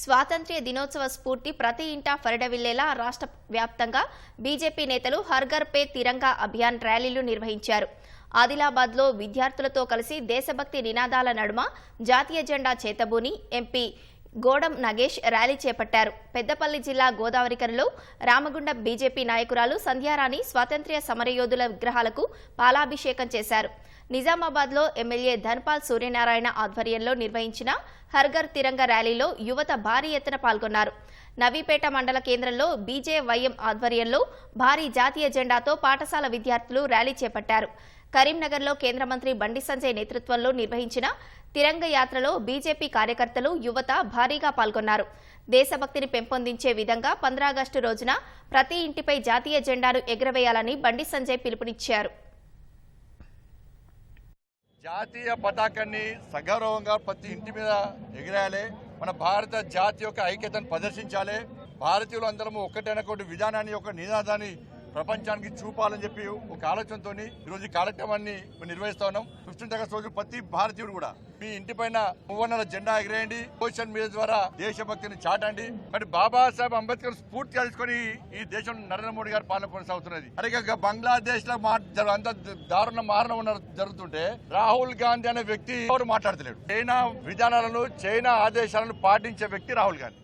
స్వాతంత్ర్య దినోత్సవ స్ఫూర్తి ప్రతి ఇంటా ఫరడవిల్లేలా రాష్ట్ర వ్యాప్తంగా బీజేపీ నేతలు హర్ఘర్ పే తిరంగా అభియాన్ ర్యాలీలు నిర్వహించారు. ఆదిలాబాద్లో విద్యార్థులతో కలిసి దేశభక్తి నినాదాల నడుమ జాతీయ జెండా చేతబూని ఎంపీ గోడం నగేష్ ర్యాలీ చేపట్టారు. పెద్దపల్లి జిల్లా గోదావరికరలో రామగుండం బీజేపీ నాయకురాలు సంధ్యారాణి స్వాతంత్ర్య సమరయోధుల విగ్రహాలకు పాలాభిషేకం చేశారు. నిజామాబాద్లో ఎమ్మెల్యే ధన్పాల్ సూర్యనారాయణ ఆధ్వర్యంలో నిర్వహించిన హర్ఘర్ తిరంగ ర్యాలీలో యువత భారీ ఎత్తున పాల్గొన్నారు. నవీపేట మండల కేంద్రంలో బీజేవైఎం ఆధ్వర్యంలో భారీ జాతీయ జెండాతో పాఠశాల విద్యార్థులు ర్యాలీ చేపట్టారు. కరీంనగర్లో కేంద్ర మంత్రి బండి సంజయ్ నేతృత్వంలో నిర్వహించిన తిరంగ యాత్రలో బీజేపీ కార్యకర్తలు యువత భారీగా పాల్గొన్నారు. దేశభక్తిని పెంపొందించే విధంగా పంద్రాగస్టు రోజున ప్రతి ఇంటిపై జాతీయ జెండాను ఎగురవేయాలని బండి సంజయ్ పిలుపునిచ్చారు. జాతీయ పతాకాన్ని సగౌరవంగా ప్రతి ఇంటి మీద ఎగిరాయాలి. మన భారత జాతి యొక్క ఐక్యతను ప్రదర్శించాలి. భారతీయులు అందరము ఒకటైన విధానాన్ని ఒక నినాదాన్ని ప్రపంచానికి చూపాలని చెప్పి ఒక ఆలోచనతో ఈరోజు ఈ కార్యక్రమాన్ని నిర్వహిస్తా ఉన్నాం. ఫిఫ్టీన్త్ ఆగస్ట్ రోజు ప్రతి భారతీయుడు కూడా మీ ఇంటి పైన మువ్వన్నల జెండా ఎగిరేయండి. సోషల్ మీడియా ద్వారా దేశభక్తిని చాటండి. మరి బాబాసాహెబ్ అంబేద్కర్ స్ఫూర్తి తెలుసుకొని ఈ దేశం నరేంద్ర మోడీ గారి పాలన కొనసాగుతున్నది. అరే బంగ్లాదేశ్లో అంత దారుణ మారణం ఉన్న జరుగుతుంటే రాహుల్ గాంధీ అనే వ్యక్తి ఎవరు మాట్లాడతలేడు. చైనా విధానాలను చైనా ఆదేశాలను పాటించే వ్యక్తి రాహుల్ గాంధీ.